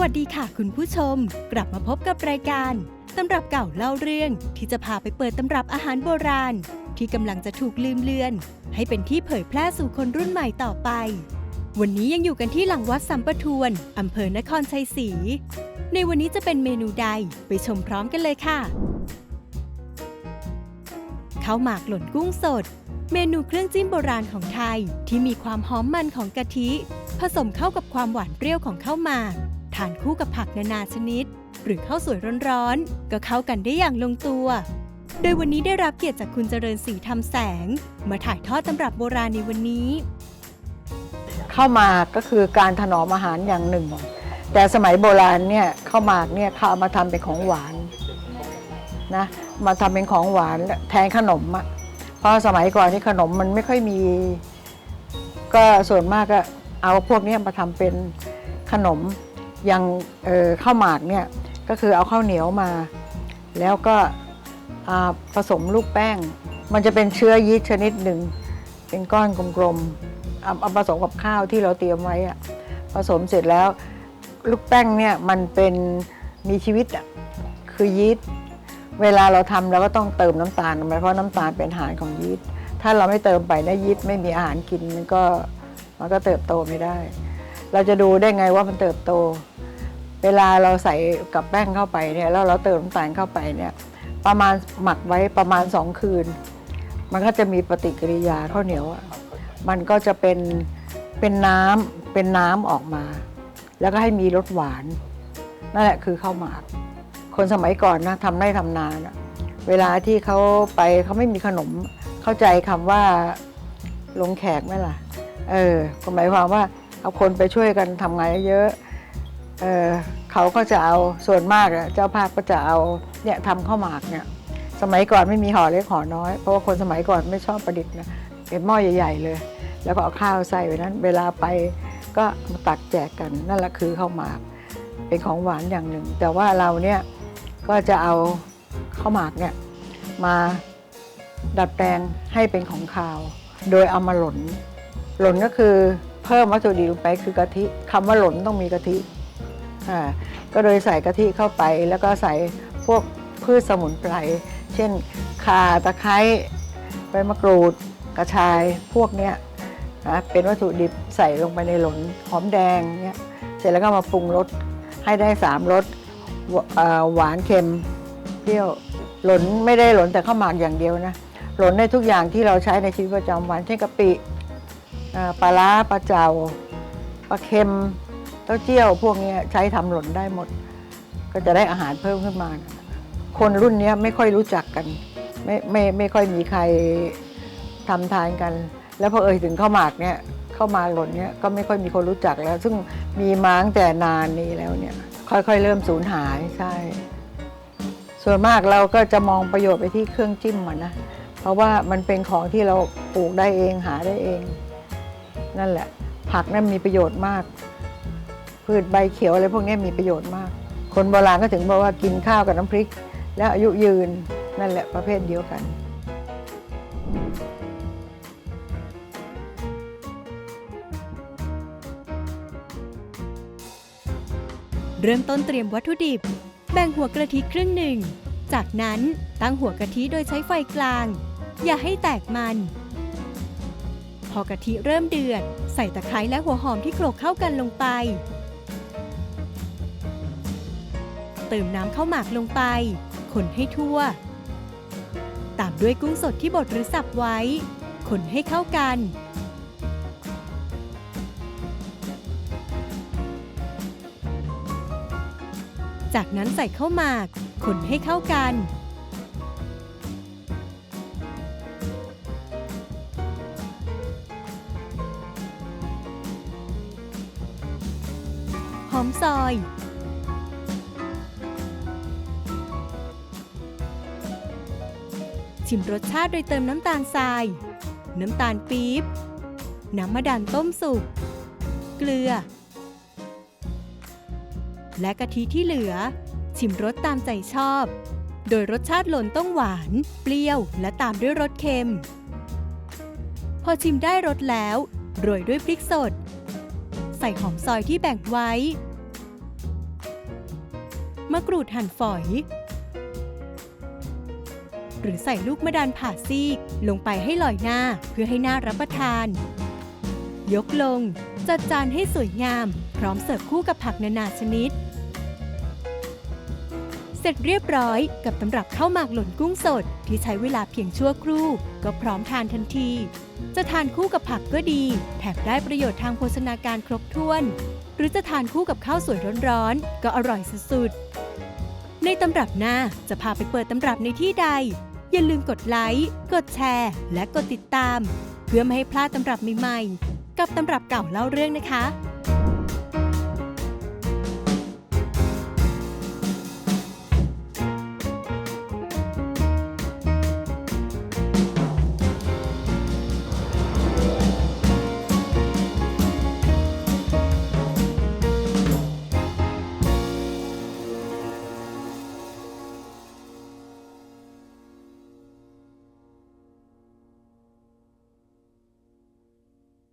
วัสดีค่ะคุณผู้ชม กลับมาพบกับรายการตำรับเก่าเล่าเรื่องที่จะพาไปเปิดตำรับอาหารโบราณ ที่กำลังจะถูกลืมเลือน ให้เป็นที่เผยแพร่สู่คนรุ่นใหม่ต่อไป วันนี้ยังอยู่กันที่หลังวัดสัมปทวนอำเภอนครชัยศรีในวันนี้จะเป็นเมนูใดไปชมพร้อมกันเลยค่ะข้าวหมากหล่นกุ้งสด เมนูเครื่องจิ้มโบราณของไทย ที่มีความหอมมันของกะทิ ผสมเข้ากับความหวานเปรี้ยวของข้าวหมากานคู่กับผักนานาชนิด หรือข้าวสวยร้อนๆ ก็เข้ากันได้อย่างลงตัว โดยวันนี้ได้รับเกียรติจากคุณเจริญศรีทำแสง มาถ่ายทอดตำรับโบราณในวันนี้ ข้าวหมากก็คือการถนอมอาหารอย่างหนึ่ง แต่สมัยโบราณเนี่ยข้าวหมากเนี่ยเขาเอามาทำเป็นของหวานนะมาทำเป็นของหวานแทนขนมอะเพราะสมัยก่อนนี่ขนมมันไม่ค่อยมี ก็ส่วนมากก็เอาพวกนี้มาทำเป็นขนม อย่างเข้าวหมากเนี่ยก็คือเอาข้าวเหนียวมา แล้วก็ผสมลูกแป้ง มันจะเป็นเชื้อยีสต์ชนิดหนึ่ง เป็นก้อนกลมๆเอาผสมกับข้าวที่เราเตรียมไว้อะผสมเสร็จแล้ว ลูกแป้งเนี่ยมันเป็นมีชีวิตอะคือยีสต์เวลาเราทำเราก็ต้องเติมน้ำตาลลงไปเพราะน้ำตาลเป็นอาหารของยีสต์ถ้าเราไม่เติมไปนะยีสต์ไม่มีอาหารกินมันก็มันก็เติบโตไม่ได้ เราจะดูได้ไงว่ามันเติบโต เวลาเราใส่กับแป้งเข้าไปเนี่ยแล้วเราเติมน้ำตาลเข้าไปเนี่ยประมาณหมักไว้ประมาณสองคืน มันก็จะมีปฏิกิริยาข้าวเหนียวอะมันก็จะเป็นเป็นน้ำเป็นน้ำออกมา แล้วก็ให้มีรสหวานนั่นแหละคือข้าวหมาก คนสมัยก่อนนะทำไร่ทำนานะเวลาที่เขาไปเขาไม่มีขนม เข้าใจคำว่าลงแขกไหมล่ะ เออหมายความว่าเอาคนไปช่วยกันทำงานเยอะ เเขาก็จะเอาส่วนมากเจ้าภาพก็จะเอาเนี่ยทำข้าวหมากเนี่ยสมัยก่อนไม่มีห่อเล็กห่อน้อย เพราะว่าคนสมัยก่อนไม่ชอบประดิษฐ์นะเป็นหม้อใหญ่ ๆ เลย แล้วก็เอาข้าวใส่ไว้นั้น เวลาไปก็มาตักแจกกันนั่นแหละคือข้าวหมาก เป็นของหวานอย่างหนึ่ง แต่ว่าเราเนี่ยก็จะเอาข้าวหมากเนี่ยมาดัดแปลงให้เป็นของคาว โดยเอามาหล่นหล่นก็คือเพิ่มวัตถุดิบลงไปคือกะทิคำว่าหล่นต้องมีกะทิ ก็โดยใส่กะทิเข้าไป แล้วก็ใส่พวกพืชสมุนไพร เช่นข่าตะไคร้ใบมะกรูดกระชายพวกเนี้ยนะเป็นวัตถุดิบใส่ลงไปในหลนหอมแดงเนี้ยเสร็จแล้วก็มาปรุงรสให้ได้สามรสหวานเค็มเปรี้ยวหลนไม่ได้หลนแต่ข้าวหมากอย่างเดียวนะหลนได้ทุกอย่างที่เราใช้ในชีวิตประจำวันเช่นกะปิปลาร้าปลาเจาปลาเค็ม ต้าเจี้ยวพวกนี้ใช้ทำหล่นได้หมด ก็จะได้อาหารเพิ่มขึ้นมา คนรุ่นนี้ไม่ค่อยรู้จักกัน ไม่ไม่ไม่ค่อยมีใครทำทานกัน แล้วพอเอ่ยถึงข้าวหมากเนี่ยข้าวหมากหล่นเนี่ยก็ไม่ค่อยมีคนรู้จักแล้ว ซึ่งมีมาตั้งแต่นานนี้แล้วเนี่ยค่อยๆ เริ่มสูญหายใช่ ส่วนมากเราก็จะมองประโยชน์ไปที่เครื่องจิ้มมันนะเพราะว่ามันเป็นของที่เราปลูกได้เองหาได้เอง นั่นแหละ ผักนั่นมีประโยชน์มาก พืชใบเขียวอะไรพวกนี้มีประโยชน์มาก คนโบราณก็ถึงบอกว่ากินข้าวกับน้ำพริก แล้วอายุยืนนั่นแหละประเภทเดียวกัน เริ่มต้นเตรียมวัตถุดิบ แบ่งหัวกะทิครึ่งหนึ่ง จากนั้นตั้งหัวกะทิโดยใช้ไฟกลาง อย่าให้แตกมัน พอกะทิเริ่มเดือด ใส่ตะไคร้และหัวหอมที่โขลกเข้ากันลงไป เติมน้ำข้าวหมากลงไป คนให้ทั่ว ตามด้วยกุ้งสดที่บดหรือสับไว้ คนให้เข้ากัน จากนั้นใส่ข้าวหมาก คนให้เข้ากันหอมซอย ชิมรสชาติโดยเติมน้ำตาลทราย น้ำตาลปี๊บ น้ำมะดันต้มสุก เกลือ และกะทิที่เหลือ ชิมรสตามใจชอบ โดยรสชาติหล่นต้องหวาน เปรี้ยว และตามด้วยรสเค็ม พอชิมได้รสแล้ว โรยด้วยพริกสด ใส่หอมซอยที่แบ่งไว้ มะกรูดหั่นฝอย หรือใส่ลูกมะดันผ่าซีก ลงไปให้ลอยหน้าเพื่อให้หน่ารับประทาน ยกลง จัดจานให้สวยงาม พร้อมเสิร์ฟคู่กับผักนานาชนิด เสร็จเรียบร้อยกับตำรับข้าวหมากหล่นกุ้งสด ที่ใช้เวลาเพียงชั่วครู่ ก็พร้อมทานทันที จะทานคู่กับผักก็ดี แถมได้ประโยชน์ทางโภชนาการครบถ้วน หรือจะทานคู่กับข้าวสวยร้อนๆก็อร่อยสุดๆในตำรับหน้าจะพาไปเปิดตำรับในที่ใด อย่าลืมกดไลค์ กดแชร์ และกดติดตาม เพื่อไม่ให้พลาดตำรับใหม่ๆ กับตำรับเก่าเล่าเรื่องนะคะ